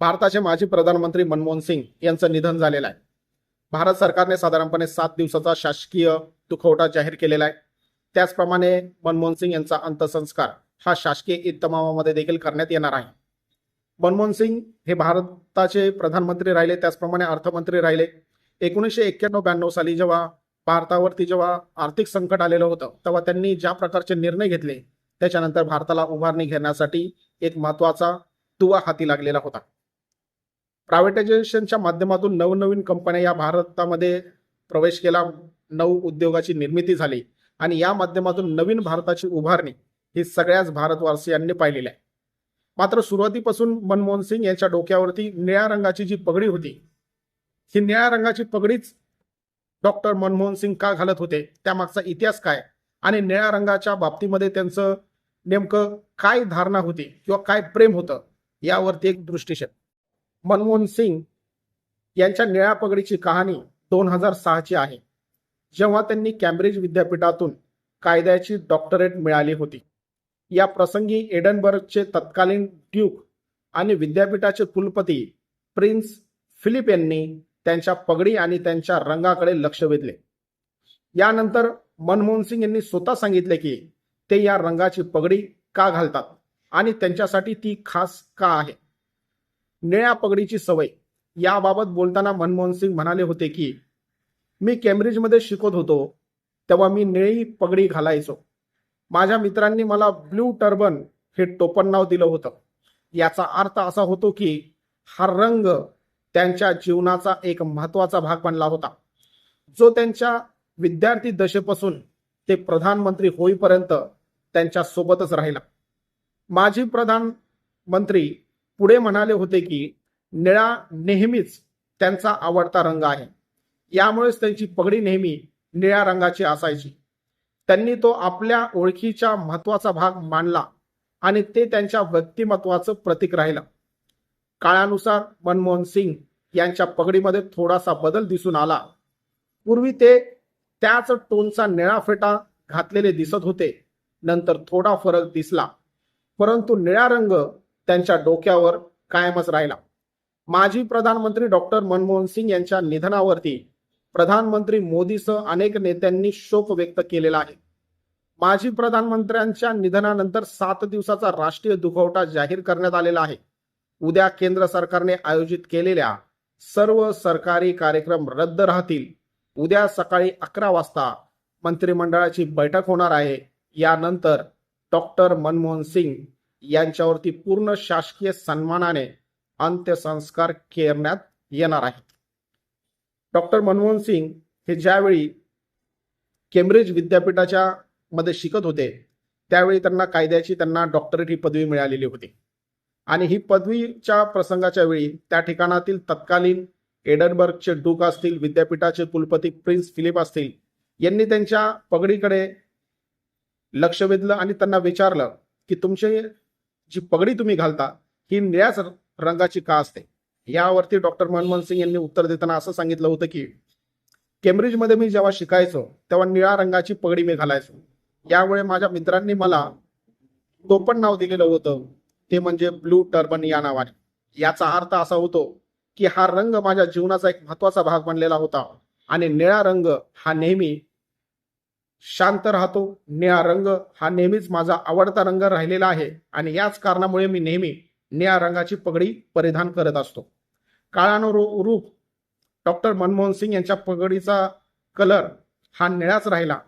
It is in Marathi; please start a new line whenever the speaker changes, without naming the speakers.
भारताचे माजी प्रधानमंत्री मनमोहन सिंग यांचं निधन झालेलं आहे. भारत सरकारने साधारणपणे सात दिवसाचा शासकीय दुखवटा जाहीर केलेला आहे. त्याचप्रमाणे मनमोहन सिंग यांचा अंत्यसंस्कार हा शासकीय इतमामामध्ये देखील करण्यात येणार आहे. मनमोहन सिंग हे भारताचे प्रधानमंत्री राहिले त्याचप्रमाणे अर्थमंत्री राहिले. एकोणीसशे एक्क्याण्णव ब्याण्णव साली जेव्हा भारतावरती जेव्हा आर्थिक संकट आलेलं होतं तेव्हा त्यांनी ज्या प्रकारचे निर्णय घेतले त्याच्यानंतर भारताला उभारणी घेण्यासाठी एक महत्त्वाचा दुवा हाती लागलेला होता. प्रायव्हेटायझेशनच्या माध्यमातून नवनवीन कंपन्या या भारतामध्ये प्रवेश केला. नऊ उद्योगाची निर्मिती झाली. आणि या माध्यमातून नवीन भारताची उभारणी ही सगळ्याच भारतवासियांनी पाहिलेली आहे. मात्र सुरुवातीपासून मनमोहन सिंग यांच्या डोक्यावरती निळ्या रंगाची जी पगडी होती ही निळ्या रंगाची पगडीच डॉक्टर मनमोहन सिंग का घालत होते? त्यामागचा इतिहास काय? आणि निळ्या रंगाच्या बाबतीमध्ये त्यांचं नेमकं काय धारणा होती किंवा काय प्रेम होतं? यावरती एक दृष्टिक्षेप. मनमोहन सिंग यांच्या निळ्या पगडीची कहाणी दोन हजार सहाची आहे जेव्हा त्यांनी कॅम्ब्रिज विद्यापीठातून कायद्याची डॉक्टरेट मिळाली होती. या प्रसंगी एडनबर्गचे तत्कालीन ड्यूक आणि विद्यापीठाचे कुलपती प्रिन्स फिलिप यांनी त्यांच्या पगडी आणि त्यांच्या रंगाकडे लक्ष वेधले. यानंतर मनमोहन सिंग यांनी स्वतः सांगितले की ते या रंगाची पगडी का घालतात आणि त्यांच्यासाठी ती खास का आहे? निळ्या पगडीची सवय. याबाबत बोलताना मनमोहन सिंग म्हणाले होते की मी कॅम्ब्रिजमध्ये शिकत होतो तेव्हा मी निळी पगडी घालायचो. माझ्या मित्रांनी मला ब्लू टर्बन हे टोपण नाव दिलं होतं. याचा अर्थ असा होतो की हा रंग त्यांच्या जीवनाचा एक महत्त्वाचा भाग बनला होता. जो त्यांच्या विद्यार्थी दशेपासून ते प्रधानमंत्री होईपर्यंत त्यांच्या सोबतच राहिला. माजी प्रधानमंत्री पुढे म्हणाले होते की निळा नेहमीच त्यांचा आवडता रंग आहे. यामुळेच त्यांची पगडी नेहमी निळ्या रंगाची असायची. त्यांनी तो आपल्या ओळखीचा महत्त्वाचा भाग मानला आणि ते त्यांच्या व्यक्तिमत्वाचं प्रतीक राहिलं. काळानुसार मनमोहन सिंग यांच्या पगडीमध्ये थोडासा बदल दिसून आला. पूर्वी ते त्याच टोनचा निळा फेटा घातलेले दिसत होते. नंतर थोडा फरक दिसला. परंतु निळा रंग त्यांच्या डोक्यावर कायमच राहिला. माजी प्रधानमंत्री डॉक्टर मनमोहन सिंग यांच्या निधनावरती प्रधानमंत्री मोदीसह अनेक नेत्यांनी शोक व्यक्त केलेला आहे. माजी प्रधानमंत्र्यांच्या निधनानंतर सात दिवसाचा राष्ट्रीय दुखवटा जाहीर करण्यात आलेला आहे. उद्या केंद्र सरकारने आयोजित केलेल्या सर्व सरकारी कार्यक्रम रद्द राहतील. उद्या सकाळी अकरा वाजता मंत्रिमंडळाची बैठक होणार आहे. यानंतर डॉक्टर मनमोहन सिंग यांच्यावरती पूर्ण शासकीय सन्मानाने अंत्यसंस्कार करण्यात येणार आहेत. डॉक्टर मनमोहन सिंग हे ज्यावेळी केम्ब्रिज विद्यापीठाच्या मध्ये शिकत होते त्यावेळी त्यांना कायद्याची त्यांना डॉक्टरेट ही पदवी मिळालेली होती. आणि ही पदवीच्या प्रसंगाच्या वेळी त्या ठिकाणातील तत्कालीन एडनबर्गचे डूक असतील विद्यापीठाचे कुलपती प्रिन्स फिलिप असतील यांनी त्यांच्या पगडीकडे लक्ष वेधलं आणि त्यांना विचारलं की तुमचे जी पगडी तुम्ही घालता ही निळ्याच रंगाची का असते? यावरती डॉक्टर मनमोहन सिंग यांनी उत्तर देताना असं सांगितलं होतं की केम्ब्रिजमध्ये मी जेव्हा शिकायचो तेव्हा निळ्या रंगाची पगडी मी घालायचो. यामुळे माझ्या मित्रांनी मला टोपण नाव दिलेलं होतं ते म्हणजे ब्लू टर्बन या नावाने. याचा अर्थ असा होतो की हा रंग माझ्या जीवनाचा एक महत्त्वाचा भाग बनलेला होता आणि निळा रंग हा नेहमी शांत राहतो निळा रंग हा नेहमीच माझा आवडता रंग राहिलेला आहे आणि याच कारणामुळे मी नेहमी निळ्या रंगाची पगडी परिधान करत असतो. काळानुरूप डॉक्टर मनमोहन सिंग यांच्या पगडीचा कलर हा निळाच राहिला.